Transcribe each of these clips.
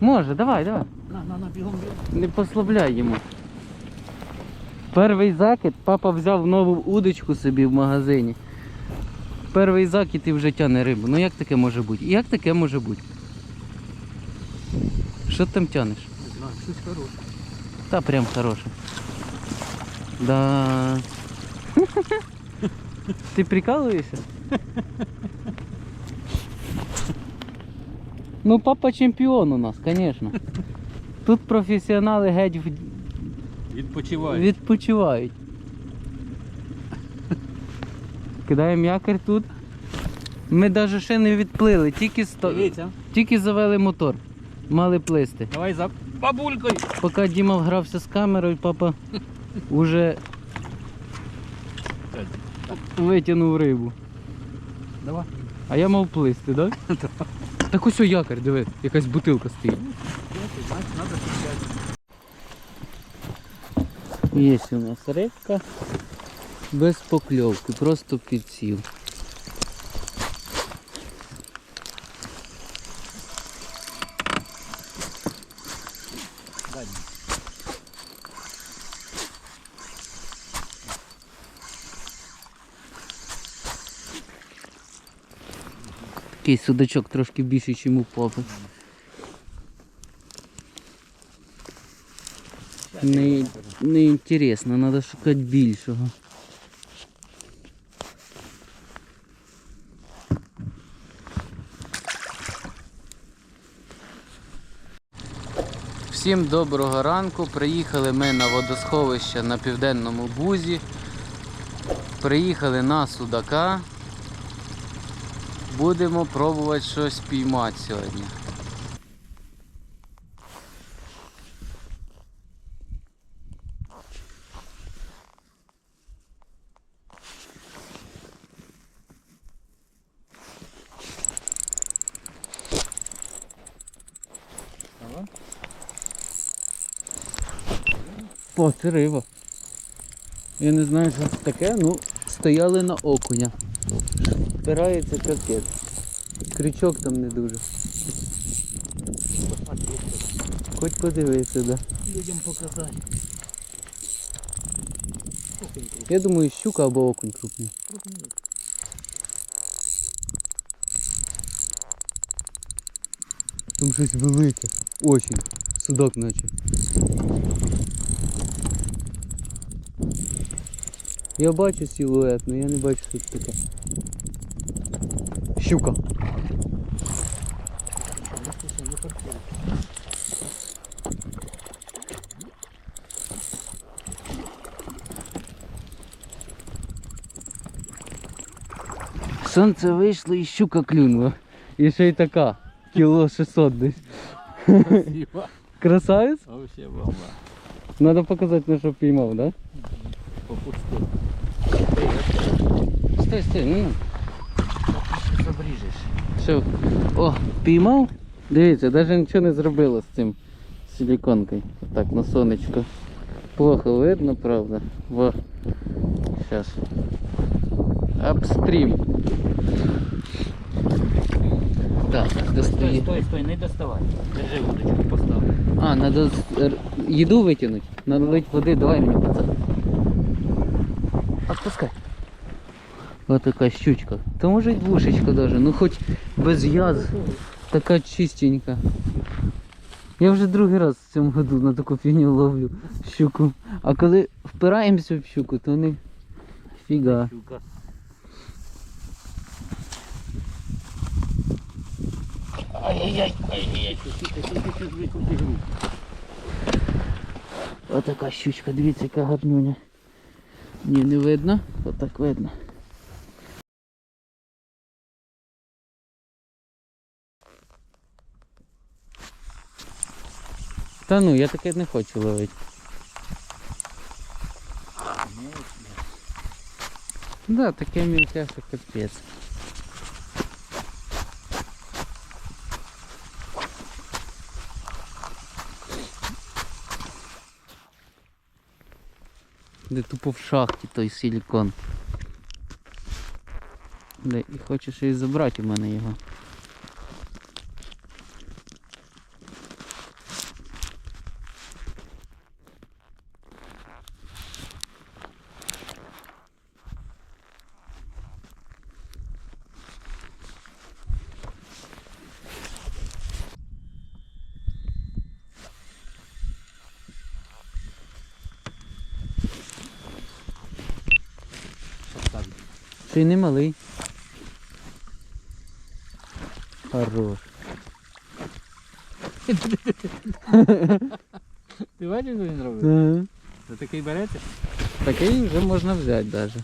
Може, давай, давай. На, на, на, бігом, бігом. Не послабляй йому. Перший закид, папа взяв нову удочку собі в магазині. Перший закид і вже тяне рибу. Ну як таке може бути? Як таке може бути? Що ти там тянеш? Не знаю, щось хороше. Та прям хороше. Да. Ти прикалуєшся? Ну, папа чемпіон у нас, звісно. Тут професіонали геть в- Відпочивай. відпочивають. Кидаємо якорь тут. Ми навіть ще не відплили, тільки, сто... Дивіться. тільки завели мотор. Мали плисти. Давай за бабулькою. Поки Діма грався з камерою, папа вже витягнув рибу. Давай. А я мав плисти, так? Так ось о якорь, диви, якась бутилка стоїть. Є у нас рибка без покльовки, просто підсів. Такий судачок трошки більший, ніж у папи. Не, не інтересно, треба шукати більшого. Всім доброго ранку. Приїхали ми на водосховище на південному бузі. Приїхали на Судака. Будемо пробувати щось піймати сьогодні. О, це риба. Я не знаю, що це таке, ну стояли на окуня. Впирається капець. Крючок там не дуже. Хоч подивися, да. Людям показати. Я думаю, щука або окунь крупний. Крупний. Там щось велике. Очень. Судак наче. Я бачу силует, але я не бачу, що це таке. Щука. Ну, слушай, не фаркуй. Сонце вийшло і щука клюнула. І ще й така. Кіло 600 десь. Красиво. Красавець? Вообще волна. Надо показати, на що піймав, да? Попусти. Стой, стой, ну. Все. О, піймав? Дивіться, навіть нічого не зробило з цим силіконкою. Так, на сонечко. Плохо видно, правда. Во. Сейчас. Апстрім. Так, достає. стой, стой, стой, не доставай. Держи удочку, постав. А, надо їду витягнути. Надо лить води, давай мені пацан. Отпускай. Ось така щучка. Та може й двушечка даже, ну хоч без язв. Така чистенька. Я вже другий раз в цьому году на таку фігню ловлю щуку. А коли впираємося в щуку, то не фіга. Ай-яй-яй, ай-яй-яй. Отака щучка, дивіться, яка гарнюня. Ні, не видно, отак видно. Та ну, я таке не хочу ловити. Да, таке мілке, що капець. Де тупо в шахті той силікон. Де, і хочеш і забрати у мене його. Й не малий. Хорош. Ти бачиш, що він робить? Ага. За такий берете? Такий вже можна взяти навіть.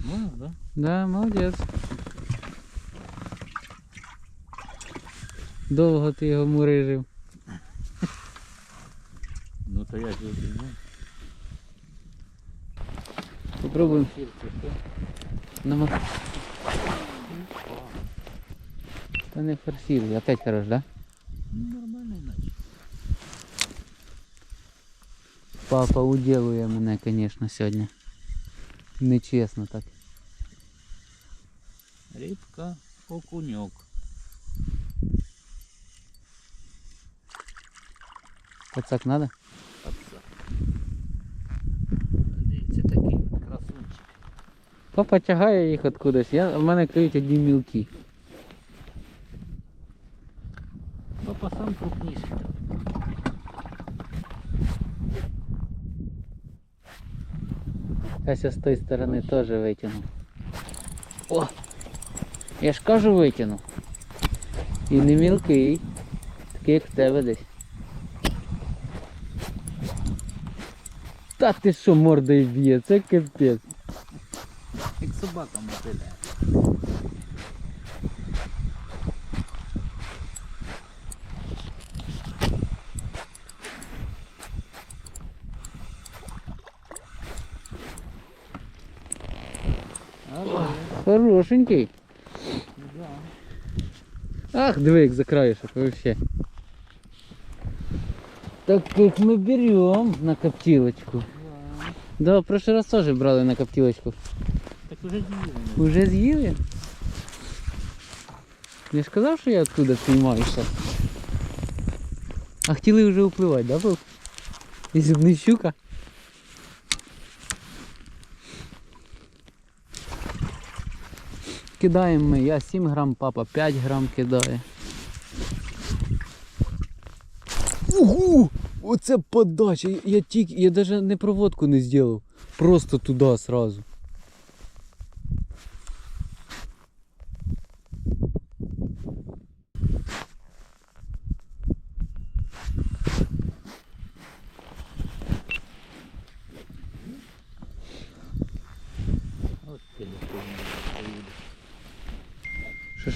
Ну, да. Да, молодець. Довго ти його мурижив. Ну то я ж візьму. Попробуємо. Нама... Та не форсируй, опять хорош, да? Ну, Нормально наче. Папа уділує мене, звісно, сьогодні. Нечесно так. Рибка, окуньок. Пацак надо? Папа тягає їх откудись. Я, в мене клюють одні мілкі. Папа сам крупніший. Ася з тої сторони теж витягнув. О! Я ж кажу витягнув. І не мілкий. Такий як в тебе десь. Та ти що мордою б'є, це капець. Мотиля. Хорошенький. Да. Ах, диви, як за краєшок вообще. Таких ми берем на коптилочку. Да, в прошлый раз теж брали на коптилочку. Так уже з'їли. Уже з'їли? Я ж казав, що я оттуда знімаюся. А хотіли вже впливати, да, був? Б не щука. Кидаємо ми, я 7 грам, папа 5 грам кидає. Угу! Оце подача! Я тільки, я навіть не проводку не зробив. Просто туди сразу.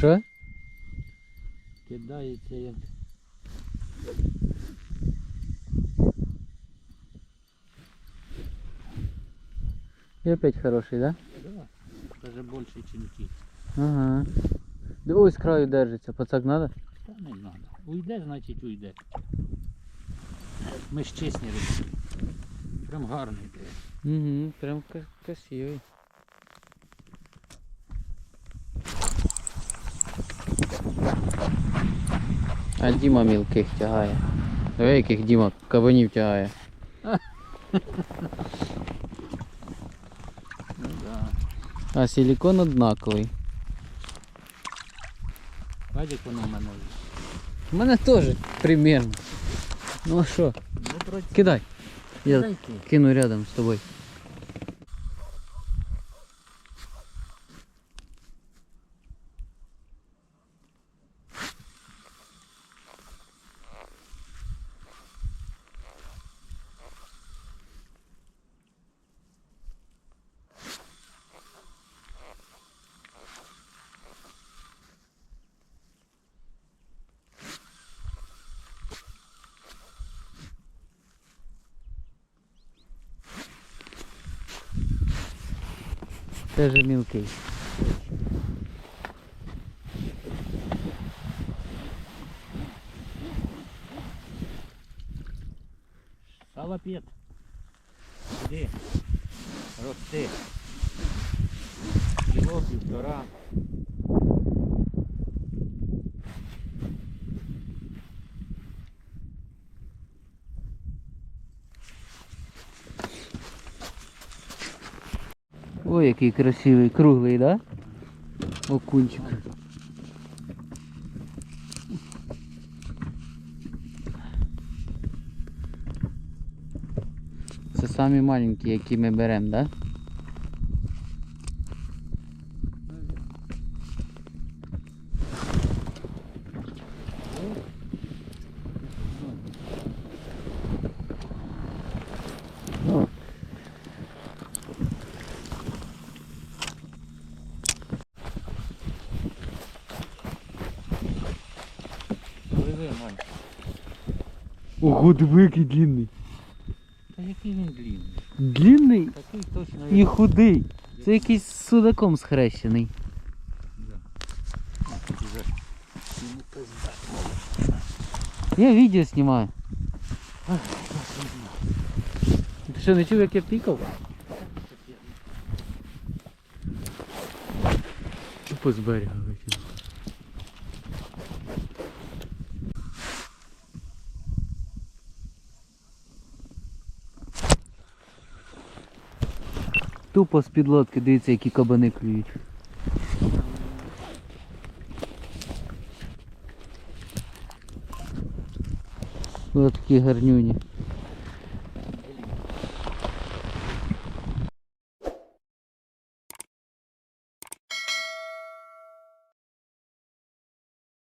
Що? Кидається як. І опять хороший, да? Да. Даже більше, ніж ті. Ага. Да ось краю держиться, пацак надо? Та не треба. Уйде, значить уйде. Ми ж чесні рибки. Прям гарний. Угу, прям красивий. А Діма мілких тягає. Диви, яких Діма кабанів тягає. Ну да. А силикон однаковий. Бачиш, як воно в мене. У мене теж примерно. Ну а що? Ну, проти. Кидай. Я Кидай ти. кину рядом з тобою. Теж мілкий. Салапет. Іди. Рости. Кіло півтора. Ой, який красивий, круглий, да? Окунчик. Це самі маленькі, які ми беремо, да? Пливи, Мань. Ого, диви, який длинний. Та який він длинний? Длинний Такий точно і худий. Це якийсь з судаком схрещений. Йому пизда. Я відео знімаю. Ти що, не чув, як я пікав? Тупо з берега. Тупо з-під лодки, дивіться, які кабани клюють. Ось такі гарнюні.